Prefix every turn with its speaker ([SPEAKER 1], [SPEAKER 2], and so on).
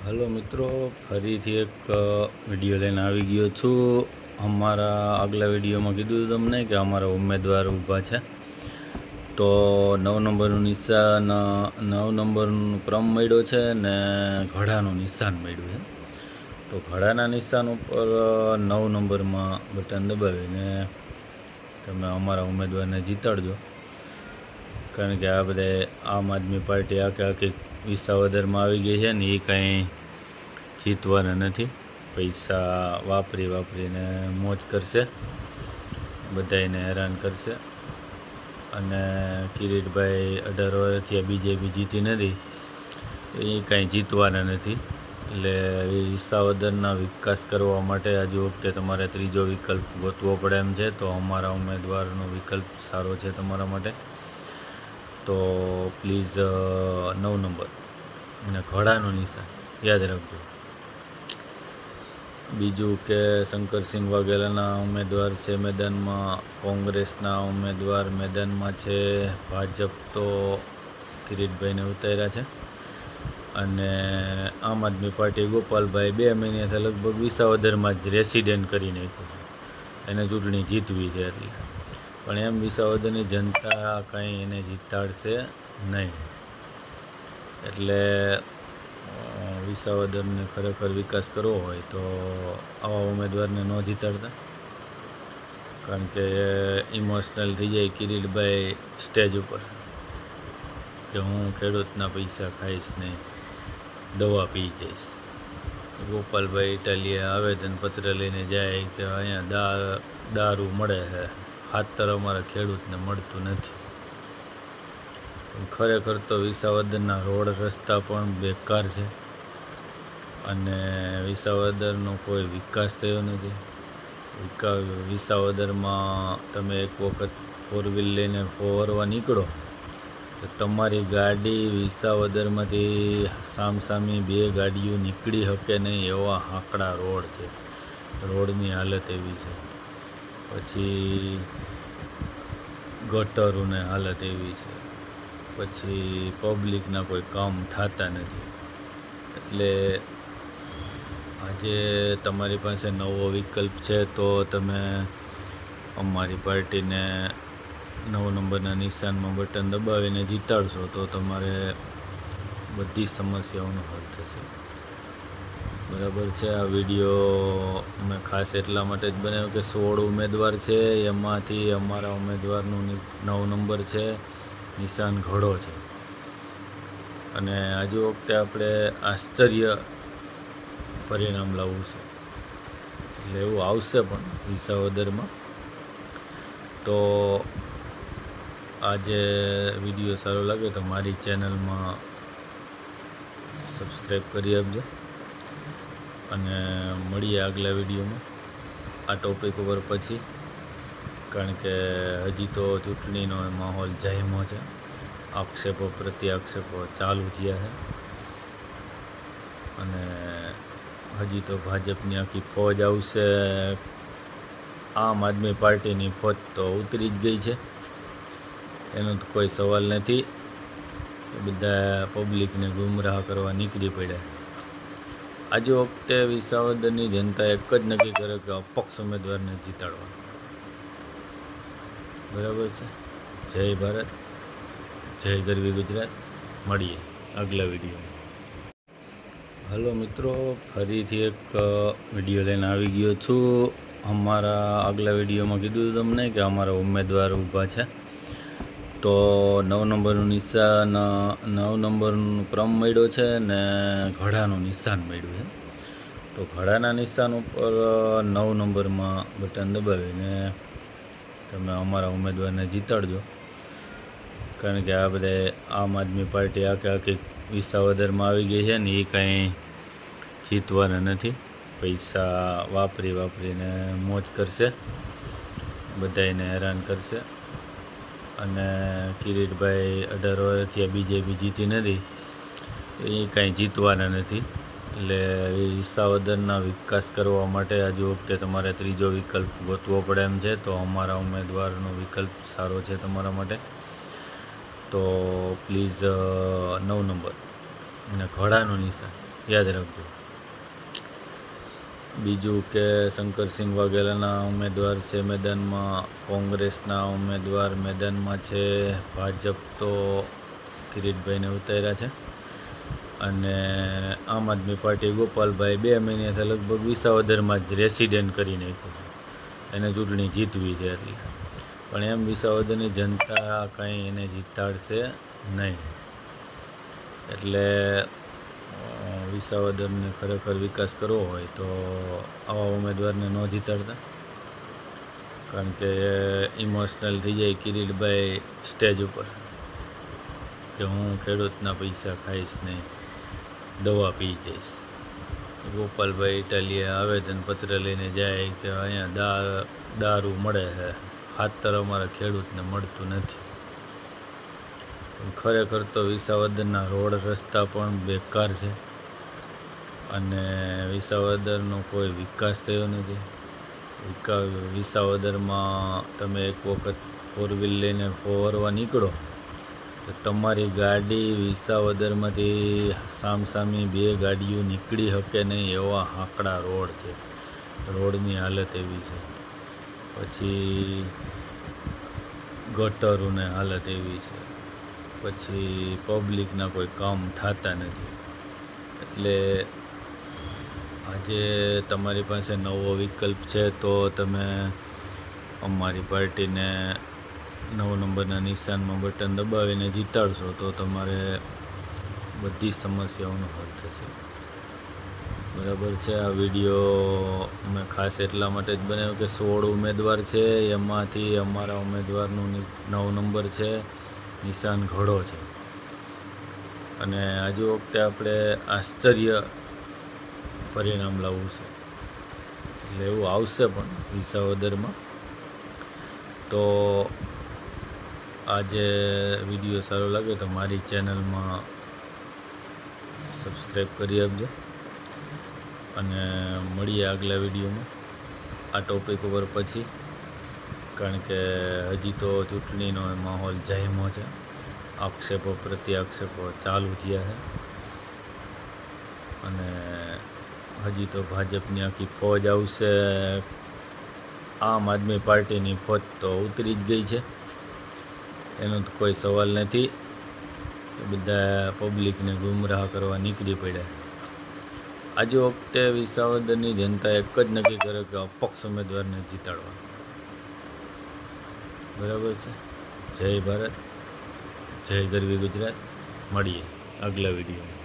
[SPEAKER 1] Hello મિત્રો, ફરીથી એક વીડિયો લઈને આવી ગયો છું. અમારા આગલા વિડીયોમાં કીધું તમને કે અમારા ઉમેદવાર ઊભા છે. તો નવ નંબરનું નિશાન નવ નંબરનું ક્રમ મળ્યો છે ને ઘડાનું નિશાન મળ્યું છે. તો ઘડાના નિશાન ઉપર નવ નંબરમાં બટન દબાવીને તમે અમારા ઉમેદવારને જીતાડજો. કારણ કે આ બધે આમ આદમી પાર્ટી આખે આખી વિસાવદરમાં આવી ગઈ છે ને એ કાંઈ જીતવાના નથી. પૈસા વાપરી વાપરીને મોજ કરશે. બધાને હેરાન કરશે. અને કિરીટભાઈ અઢાર વર્ષથી બીજેપી જીતી નથી. એ કાંઈ જીતવાના નથી. એટલે વિસાવદરના વિકાસ કરવા માટે આજે વખતે તમારે ત્રીજો વિકલ્પ ગોતવો પડે એમ છે. તો અમારા ઉમેદવારનો વિકલ્પ સારો છે તમારા માટે. તો પ્લીઝ નવ નંબર. અને ઘડાનો નિશાન. યાદ રાખજો. બીજું કે શંકરસિંહ વાઘેલાના ઉમેદવાર છે મેદાનમાં, કોંગ્રેસના ઉમેદવાર મેદાનમાં છે, ભાજપ તો કિરીટભાઈને ઉતાર્યા છે. અને આમ આદમી પાર્ટી ગોપાલભાઈ બે મહિનાથી લગભગ વિસાવદરમાં જ રેસિડેન્ટ કરી નાખ્યું છે. એને ચૂંટણી જીતવી છે એટલે. પણ એમ વિસાવદરની જનતા કંઈ એને જીતાડશે નહીં. એટલે વિસાવદરને ખરેખર વિકાસ કરવો હોય તો આવા ઉમેદવારને ન જીતાડતા. કારણ કે ઇમોશનલ થઈ જાય કિરીટભાઈ સ્ટેજ ઉપર કે હું ખેડૂતના પૈસા ખાઈશ નહીં, દવા પી જઈશ. ગોપાલભાઈ ઇટાલીએ આવેદનપત્ર લઈને જાય કે અહીંયા દા, દારૂ મળે છે. ખાતર અમારા ખેડૂતને મળતું નથી. ખરેખર તો વિસાવદરના રોડ રસ્તા પણ બેકાર છે અને વિસાવદરનો કોઈ વિકાસ થયો નથી. વિકા, વિસાવદરમાં તમે એક વખત ફોર વ્હીલ લઈને ફોરવા નીકળો તો તમારી ગાડી વિસાવદરમાંથી સામસામી બે ગાડીઓ નીકળી શકે નહીં એવા હાંકડા રોડ છે. રોડની હાલત એવી છે. પછી ગટરોને હાલત એવી છે. પછી પબ્લિકના કોઈ કામ થતા નથી. એટલે આજે તમારી પાસે નવો વિકલ્પ છે તો તમે અમારી પાર્ટીને નવ નંબરના નિશાનમાં બટન દબાવીને જીતાડશો તો તમારે બધી સમસ્યાઓનો હલ થશે. બરાબર છે, આ વીડિયો મેં ખાસ એટલા માટે જ બનાવ્યો કે સોળ ઉમેદવાર છે, એમાંથી અમારા ઉમેદવારનું નવ નંબર છે, નિશાન ઘડો છે. અને આજે વખતે આપણે આશ્ચર્ય પરિણામ લાવવું છે. એટલે એવું આવશે પણ વિસાવદરમાં. તો આજે વીડિયો સારો લાગે તો મારી ચેનલમાં સબસ્ક્રાઈબ કરી આપજો. અને મળીએ આગલા વિડીયોમાં આ ટોપિક ઉપર પછી, કારણ કે હજી તો ચૂંટણીનો માહોલ જાહેમો છે. આક્ષેપો પ્રતિ આક્ષેપો ચાલુ થયા છે. અને હજી તો ભાજપની આખી ફોજ આવશે. આમ આદમી પાર્ટીની ફોજ તો ઉતરી જ ગઈ છે. એનો તો કોઈ સવાલ નથી. બધા પબ્લિકને ગુમરાહ કરવા નીકળી પડ્યા. આજે વખતે વિસાવદરની જનતા એક જ નક્કી કરે કે અપક્ષ ઉમેદવારને જીતાડવા. બરાબર છે? જય ભારત, જય ગરવી ગુજરાત. મળીએ આગલા વિડીયોમાં. હલો મિત્રો, ફરીથી એક વીડિયો લઈને આવી ગયો છું. અમારા આગલા વિડીયોમાં કીધું તમને કે અમારા ઉમેદવાર ઊભા છે. તો નવ નંબરનું નિશાન, નવ નંબરનું ક્રમ મળ્યો છે ને ઘડાનું નિશાન મળ્યું છે. તો ઘડાના નિશાન ઉપર નવ નંબરમાં બટન દબાવીને તમે અમારા ઉમેદવારને જીતાડજો. કારણ કે આ બધે આમ આદમી પાર્ટી આખે આખી વિસાવદરમાં આવી ગઈ છે ને એ કાંઈ જીતવાના નથી. પૈસા વાપરી વાપરીને મોજ કરશે બધાને હેરાન કરશે. અને કિરીટભાઈ અઢાર વર્ષથી બીજેપી જીતી નથી. એ કાંઈ જીતવાના નથી. એટલે એ વિકાસ કરવા માટે આજુ વખતે તમારે ત્રીજો વિકલ્પ ગોતવો પડે એમ છે. તો અમારા ઉમેદવારનો વિકલ્પ સારો છે તમારા માટે. તો પ્લીઝ નવ નંબર. અને ઘોડાનું નિશાન. યાદ રાખજો. બીજું કે શંકરસિંહ વાઘેલાના ઉમેદવાર છે મેદાનમાં, કોંગ્રેસના ઉમેદવાર મેદાનમાં છે. ભાજપ તો કિરીટભાઈને ઉતાર્યા છે. અને આમ આદમી પાર્ટી ગોપાલભાઈ બે મહિનાથી લગભગ વિસાવદરમાં જ રેસિડેન્ટ કરી નાખ્યું એને ચૂંટણી જીતવી છે એટલે. પણ એમ વિસાવદરની જનતા કંઈ એને જીતાડશે નહીં. એટલે વિસાવદરને ખરેખર વિકાસ કરવો હોય તો આવા ઉમેદવારને ન જીતાડતા. કારણ કે ઇમોશનલ થઈ જાય કિરીટભાઈ સ્ટેજ ઉપર કે હું ખેડૂતના પૈસા ખાઈશ નહીં દવા પી જઈશ. ગોપાલભાઈ ઇટાલીએ આવેદનપત્ર લઈને જાય કે અહીંયા દા, દારૂ મળે છે ખાતર અમારા ખેડૂતને મળતું નથી. ખરેખર તો વિસાવદનના રોડ રસ્તા પણ બેકાર છે. અને વિસાવદરનો કોઈ વિકાસ થયો નથી. વિકા, વિસાવદરમાં તમે એક વખત ફોર વ્હીલ લઈને ફોરવા નીકળો, તો તમારી ગાડી વિસાવદરમાંથી સામસામી બે ગાડીઓ નીકળી શકે નહીં એવા હાંકડા રોડ છે. રોડની હાલત એવી છે. પછી ગટરોને હાલત એવી છે. પછી પબ્લિકના કોઈ કામ થતા નથી. એટલે આજે તમારી પાસે નવો વિકલ્પ છે, તો તમે અમારી પાર્ટીને નવ નંબરના નિશાનમાં બટન દબાવીને જીતાડશો, તો તમારે બધી સમસ્યાઓનો હલ થશે. બરાબર છે, આ વીડિયો મેં ખાસ એટલા માટે જ બનાવ્યો કે સોળ ઉમેદવાર છે, એમાંથી અમારા ઉમેદવારનું નવ નંબર છે, નિશાન ઘડો છે. અને આજે વખતે આપણે આશ્ચર્ય પરિણામ લાવવું છે. એટલે એવું આવશે પણ વિસાવદરમાં. તો આજે વીડિયો સારો લાગે તો મારી ચેનલમાં સબસ્ક્રાઈબ કરી આપજો. અને મળીએ આગલા વિડીયોમાં આ ટોપિક ઉપર પછી. કારણ કે હજી તો ચૂંટણીનો માહોલ જામ્યો છે. આક્ષેપો પ્રતિ આક્ષેપો ચાલુ થયા છે. અને હજી તો ભાજપની આખી ફોજ આવશે. આમ આદમી પાર્ટીની ફોજ તો ઉતરી જ ગઈ છે. એનો તો કોઈ સવાલ નથી. બધા પબ્લિકને ગુમરાહ કરવા નીકળી પડ્યા. આજે વખતે વિસાવદરની જનતા એક જ નક્કી કરે કે અપક્ષ ઉમેદવારને જીતાડવા. બરાબર છે? જય ભારત, જય ગરવી ગુજરાત. મળીએ આગલા વિડીયોમાં.